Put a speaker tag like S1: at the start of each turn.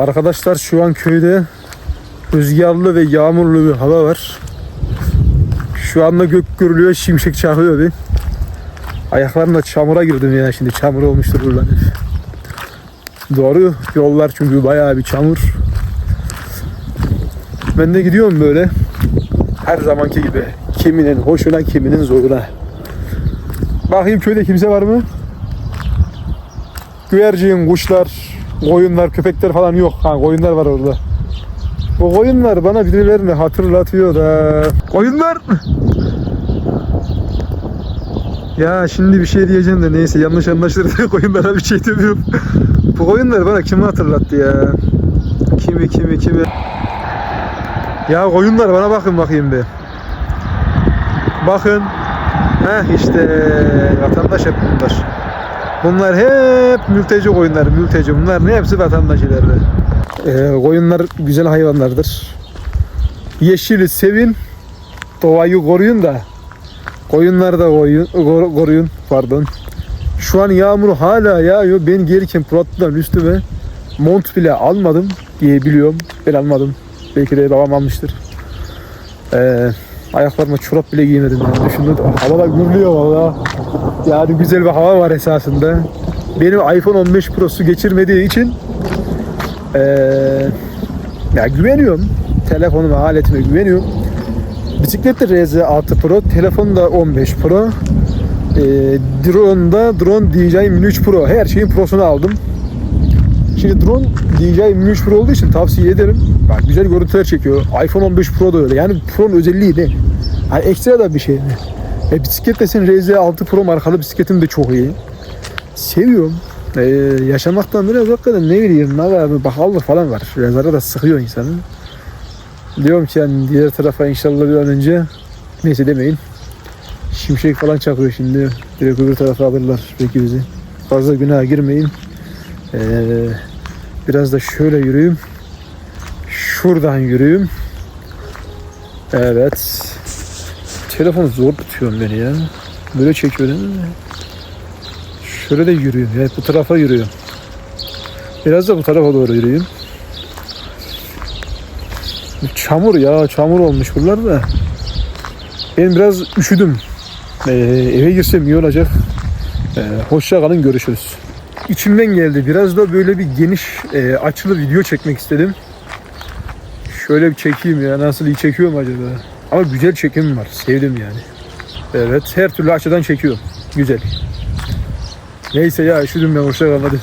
S1: Arkadaşlar şu an köyde rüzgarlı ve yağmurlu bir hava var. Şu anda gök gürülüyor, şimşek çakıyor bir. Ayaklarımda çamura girdim ya şimdi çamur olmuştur buralar. Doğru yollar çünkü bayağı bir çamur. Ben de gidiyorum böyle. Her zamanki gibi. Kiminin hoşuna kiminin zoruna. Bakayım köyde kimse var mı? Güvercin, kuşlar, koyunlar, köpekler falan yok. Ha koyunlar var orada. O koyunlar bana birilerini hatırlatıyor da. Koyunlar! Ya şimdi bir şey diyeceğim de neyse yanlış anlaşılır diye koyunlara bir şey demiyorum. Bu koyunlar bana kimi hatırlattı ya? Kimi kimi kimi? Ya koyunlar bana bakın bakayım bir. Bakın. Heh işte vatandaş hep bunlar. Bunlar hep mülteci koyunlar, mülteci. Bunlar ne hepsi vatandaş ileride. Ee, koyunlar güzel hayvanlardır. Yeşili sevin, doğayı koruyun da koyunları da koruyun, kor- koruyun pardon. Şu an yağmur hala yağıyor. Ben gelirken Puratlı'dan üstüme mont bile almadım diye biliyorum. Ben almadım. Belki de babam almıştır. Ee, ayaklarıma çorap bile giymedim yani düşündüm. Hava da gürlüyor valla. Yani güzel bir hava var esasında. Benim iPhone 15 Pro'su geçirmediği için ee, ya güveniyorum. Telefonuma, aletime güveniyorum. Bisiklet de RZ6 Pro, telefon da 15 Pro. Ee, drone da drone DJI Mini 3 Pro. Her şeyin prosunu aldım. Şimdi drone DJI Mini 3 Pro olduğu için tavsiye ederim. Bak güzel görüntüler çekiyor. iPhone 15 Pro da öyle. Yani Pro'nun özelliği ne? Hani ekstra da bir şey mi? E, bisiklet desin RZ6 Pro markalı bisikletim de çok iyi. Seviyorum. Ee, yaşamaktan biraz hakikaten ne bileyim ne kadar bir bakallık falan var. Yazara da sıkıyor insanı. Diyorum ki yani diğer tarafa inşallah bir an önce neyse demeyin. Şimşek falan çakıyor şimdi. Direkt öbür tarafa alırlar belki bizi. Fazla günaha girmeyin. Ee, biraz da şöyle yürüyeyim. Şuradan yürüyeyim. Evet. Telefonu zor tutuyorum beni ya. Böyle çekiyor değil mi? Şöyle de yürüyeyim. Yani bu tarafa yürüyorum. Biraz da bu tarafa doğru yürüyeyim. Çamur ya çamur olmuş buralar da. Ben biraz üşüdüm. Ee, eve girsem iyi olacak. Ee, hoşça kalın görüşürüz. İçimden geldi. Biraz da böyle bir geniş e, açılı video çekmek istedim. Şöyle bir çekeyim ya. Nasıl iyi çekiyorum acaba? Ama güzel çekim var. Sevdim yani. Evet her türlü açıdan çekiyorum. Güzel. Neyse ya üşüdüm ben. Hoşça kalın hadi.